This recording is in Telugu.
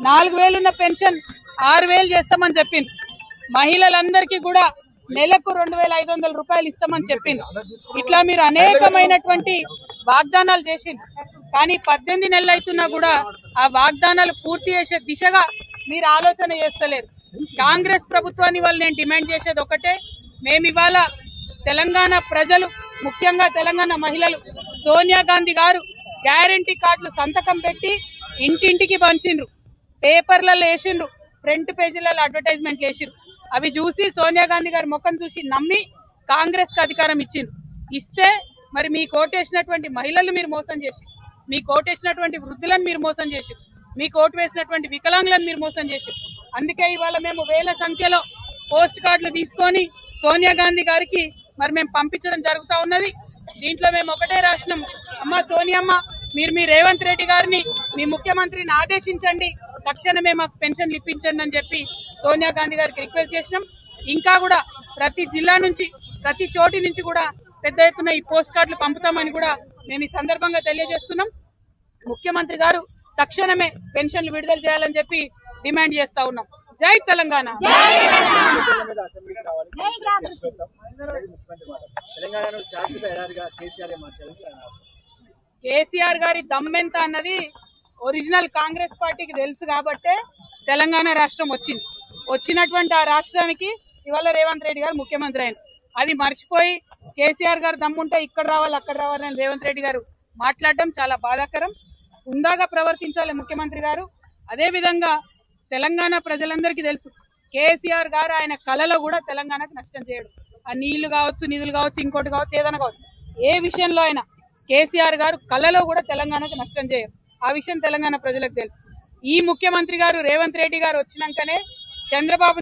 నాలుగు వేలున్న పెన్షన్ ఆరు వేలు చేస్తామని చెప్పింది. మహిళలందరికీ కూడా నెలకు రెండు వేల ఐదు వందల రూపాయలు ఇస్తామని చెప్పింది. ఇట్లా మీరు అనేకమైనటువంటి వాగ్దానాలు చేసింది. కానీ పద్దెనిమిది నెలలు అవుతున్నా కూడా ఆ వాగ్దానాలు పూర్తి చేసే దిశగా మీరు ఆలోచన చేస్తలేరు. కాంగ్రెస్ ప్రభుత్వాన్ని వాళ్ళు నేను డిమాండ్ చేసేది ఒకటే. మేము ఇవాళ తెలంగాణ ప్రజలు ముఖ్యంగా తెలంగాణ మహిళలు సోనియా గాంధీ గారు గ్యారంటీ కార్డులు సంతకం పెట్టి ఇంటింటికి పంచిండ్రు పేపర్లలో వేసిండ్రు ఫ్రంట్ పేజీలలో అడ్వర్టైజ్మెంట్లు వేసిండ్రు. అవి చూసి సోనియా గాంధీ గారి ముఖం చూసి నమ్మి కాంగ్రెస్కి అధికారం ఇచ్చిండ్రు. ఇస్తే మరి మీ కోటేసినటువంటి మహిళలు మీరు మోసం చేసి మీ కోటేసినటువంటి వృద్ధులను మీరు మోసం చేసి మీ కోటు వేసినటువంటి వికలాంగులను మీరు మోసం చేసి అందుకే ఇవాళ మేము వేల సంఖ్యలో పోస్ట్ కార్డులు తీసుకొని సోనియా గాంధీ గారికి మరి మేము పంపించడం జరుగుతూ ఉన్నది. దీంట్లో మేము ఒకటే రాసినాం. అమ్మ సోనియమ్మ మీరు మీ రేవంత్ రెడ్డి గారిని మీ ముఖ్యమంత్రిని ఆదేశించండి. తక్షణమే మాకు పెన్షన్లు ఇప్పించండి అని చెప్పి సోనియా గాంధీ గారికి రిక్వెస్ట్ చేసినాం. ఇంకా కూడా ప్రతి జిల్లా నుంచి ప్రతి చోటి నుంచి కూడా పెద్ద ఎత్తున ఈ పోస్ట్ కార్డులు పంపుతామని కూడా మేము ఈ సందర్భంగా తెలియజేస్తున్నాం. ముఖ్యమంత్రి గారు తక్షణమే పెన్షన్లు విడుదల చేయాలని చెప్పి డిమాండ్ చేస్తా ఉన్నాం. జై తెలంగాణ! తెలంగాణలో శాశ్వత ఎడారిగా కేసీఆర్ మార్చాలని అన్నారు. కేసీఆర్ గారి దమ్మెంత అన్నది ఒరిజినల్ కాంగ్రెస్ పార్టీకి తెలుసు కాబట్టే తెలంగాణ రాష్ట్రం వచ్చింది. వచ్చినటువంటి ఆ రాష్ట్రానికి ఇవాళ రేవంత్ రెడ్డి గారు ముఖ్యమంత్రి ఆయన అది మర్చిపోయి కేసీఆర్ గారు దమ్ముంటే ఇక్కడ రావాలి అక్కడ రావాలని రేవంత్ రెడ్డి గారు మాట్లాడడం చాలా బాధాకరం. ఉందాగా ప్రవర్తించాలి ముఖ్యమంత్రి గారు. అదే విధంగా తెలంగాణ ప్రజలందరికీ తెలుసు కేసీఆర్ గారు ఆయన కళలో కూడా తెలంగాణకు నష్టం చేయడు. ఆ నీళ్ళు కావచ్చు నిధులు కావచ్చు ఇంకోటి కావచ్చు ఏదైనా కావచ్చు. ఏ విషయంలో అయినా కేసీఆర్ గారు కళ్ళలో కూడా తెలంగాణకు నష్టం చేయరు. ఆ విషయం తెలంగాణ ప్రజలకు తెలుసు. ఈ ముఖ్యమంత్రి గారు రేవంత్ రెడ్డి గారు వచ్చినాకనే చంద్రబాబు